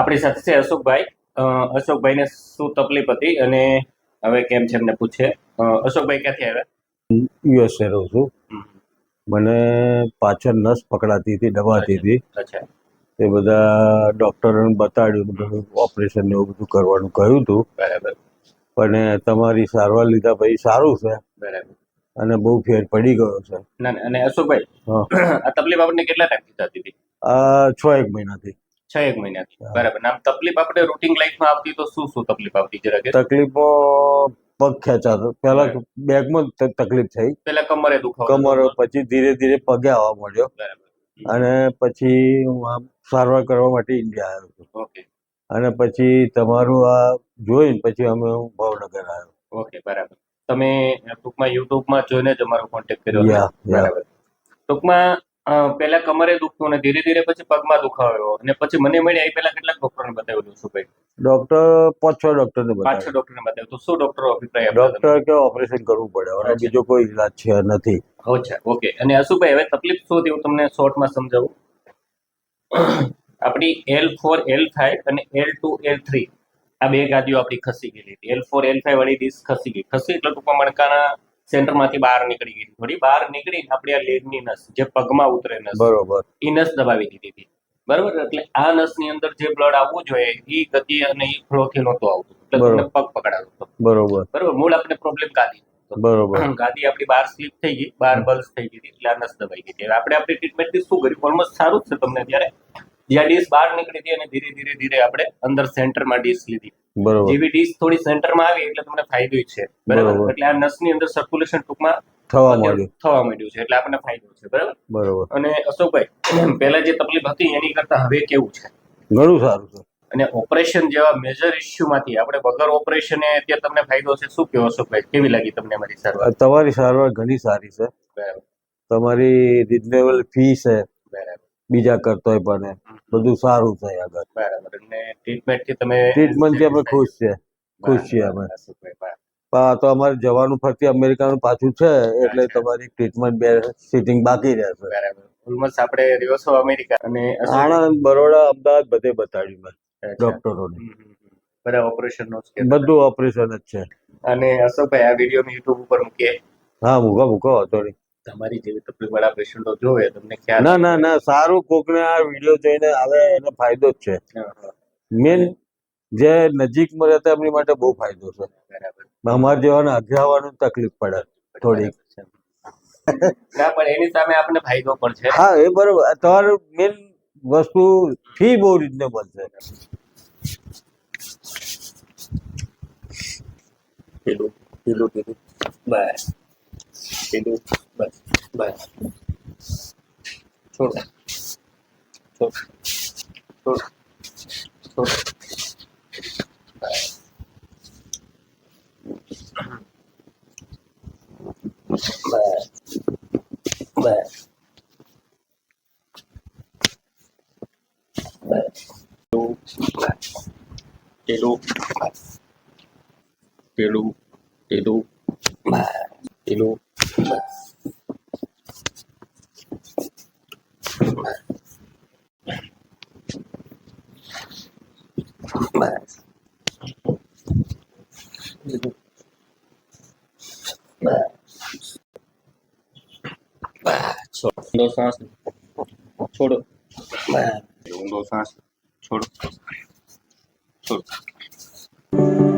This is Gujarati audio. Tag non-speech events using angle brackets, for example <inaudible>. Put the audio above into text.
આપણી સાથે છે અશોકભાઈ. અશોકભાઈને શું તકલીફ હતી અને હવે કેમ છે એમને પૂછે. અશોકભાઈ ક્યાંથી આવ્યા? યુએસએ રહું છું. મને પાછળ નસ પકડાતી હતી દબાતી હતી. એ બધા ડૉક્ટરોને બતાડ્યું બધું ઓપરેશન ને એવું બધું કરવાનું કહ્યું હતું બરાબર. પણ તમારી સારવાર લીધા પછી સારું છે. બરાબર. અને બહુ ફેર પડી ગયો છે. ના ના, અને અશોકભાઈ. આ તકલીફ આપણને કેટલા ટાઈમથી થતી હતી? છ એક મહિનાથી. છ એક મહિનાથી બરાબર. નામ તકલીફ આપણે રૂટિંગ લાઈફમાં આવતી તો શું શું તકલીફ આવતી જરા કે તકલીફો પગ ખેંચાતો. પેલા બેગમાં તકલીફ થઈ. પેલા કમરે દુખાવો કમર પછી ધીરે ધીરે પગે આવવા મળ્યો અને પછી હું આમ સારવાર કરવા માટે ઇન્ડિયા આવ્યો હતો. ઓકે. અને પછી તમારું આ જોઈને પછી અમે હું ભાવનગર આવ્યો. ઓકે બરાબર. તમે ટૂંકમાં યુટ્યુબમાં જોઈને જ અમારો કોન્ટેક્ટ કર્યો. બરાબર. ટૂંકમાં પહેલા કમરે દુખતું અને ધીરે ધીરે પછી પગમાં દુખાવો અને પછી મને મળ્યા એ પહેલા કેટલાક ડોક્ટરને બતાવેલું શું ભાઈ? ડોક્ટર પાંચ છ ડોક્ટરને પાંચ છ બતાવ્યું ડોક્ટરને બતાવ્યું તો શું ડોક્ટર અભિપ્રાય ડોક્ટર કે ઓપરેશન કરવું પડે. અને. બીજો કોઈ ઈલાજ છે નથી. અચ્છા ઓકે. અને અશુભાઈ હવે તકલીફ શું હતી? હું તમને શોર્ટમાં સમજાવું. આપણી એલ ફોર એલ ફાઈવ અને એલ ટુ એલ થ્રી આ બે ગાદીઓ આપણી ખસી ગયેલી હતી. એલ ફોર એલ ફાઈવ વાળી ડિસ્ક ખસી ગઈ. ખસી એટલે ટૂંકમાં મણકાના સેન્ટરમાંથી બહાર નીકળી ગઈ. થોડી બહાર નીકળી આપણી આ લેગની નસ જે પગમાં ઉતરે નસ બરોબર. એ નસ દબાવી દીધી હતી. બરોબર? એટલે આ નસની અંદર જે બ્લડ આવવું જોઈએ એ ગતિ અને એ ફ્લોથી નહોતું આવતું. એટલે. પગ પકડાતો હતો. બરોબર. બરાબર? મૂળ આપણે પ્રોબ્લેમ ગાદી. બરોબર. <clears throat> ગાદી આપણી બહાર સ્લીપ થઈ ગઈ બહાર બલ્સ થઈ ગઈ એટલે આ નસ દબાઈ ગઈ. આપણે આપણી ટ્રીટમેન્ટથી શું કર્યું? ઓલમોસ્ટ સારું છે તમને ત્યારે જ્યાં ડીશ બહાર નીકળી હતી અને ધીરે ધીરે ધીરે આપણે અંદર સેન્ટરમાં ડીશ લીધી. બરોબર. જેવી ડીશ થોડી સેન્ટરમાં આવી એટલે તમને ફાયદો છે. બરાબર? એટલે આ નસની અંદર સર્ક્યુલેશન ટૂંકમાં થવા માંડ્યું. થવા માંડ્યું છે. એટલે આપણને ફાયદો છે. બરાબર? બરોબર. અને અશોકભાઈ પહેલા જે તકલીફ હતી એની કરતા હવે કેવું છે? ઘણું સારું છે અને ઓપરેશન જેવા મેજર ઇસ્યુમાંથી આપણે વગર ઓપરેશને અત્યારે તમને ફાયદો છે. શું કહો અશોકભાઈ? કેવી લાગી તમને મારી સારવાર? તમારી સારવાર ઘણી સારી છે બરાબર. તમારી રિઝનેબલ ફી છે. બરાબર. બીજા કરતોય પણ બધું સારું થાય આગળ. બરાબર. અને ટ્રીટમેન્ટથી તમે ટ્રીટમેન્ટથી અમે ખુશ છે ખુશ છીએ અમે. તો અમારે જવાનું ફરતી અમેરિકાનું પાછું છે એટલે તમારી ટ્રીટમેન્ટ બે સિટિંગ બાકી રહેશે બરાબર. ઓલમોસ્ટ આપણે રિવર્સ છો અમેરિકા અને આણંદ બરોડા અમદાવાદ બધે બતાડ્યું મેં. ડોક્ટરોને. બધા ઓપરેશન નો બધું ઓપરેશન જ છે. અને અશોકભાઈ આ વીડિયો યુટ્યુબ ઉપર મૂકીએ. હા મૂકો મૂકો વાંધો નહીં. તમારી જેવી તકલીફ વાળા પેશન્ટો જોવે તમને ખ્યાલ ના ના ના સારું કોકને આ વીડિયો જોઈને આવે એનો ફાયદો જ છે. મેન જે નજીકમાં રહેતા એમની માટે બહુ ફાયદો છે. બરાબર. અમારે જેવાને અઘરાવાનું આવવાનું તકલીફ પડે થોડીક. ના પણ એની સામે આપણને ફાયદો પણ છે. હા એ બરોબર. તમારું મેન વસ્તુ ફી બહુ રિઝનેબલ છે. પેલું પેલું પેલું બસ પેલું બસ બસ છોડ છોડ છોડ છોડ બસ. બસ બસ બસ પેલું બસ પેલું બસ પેલું પેલું બસ પેલું બસ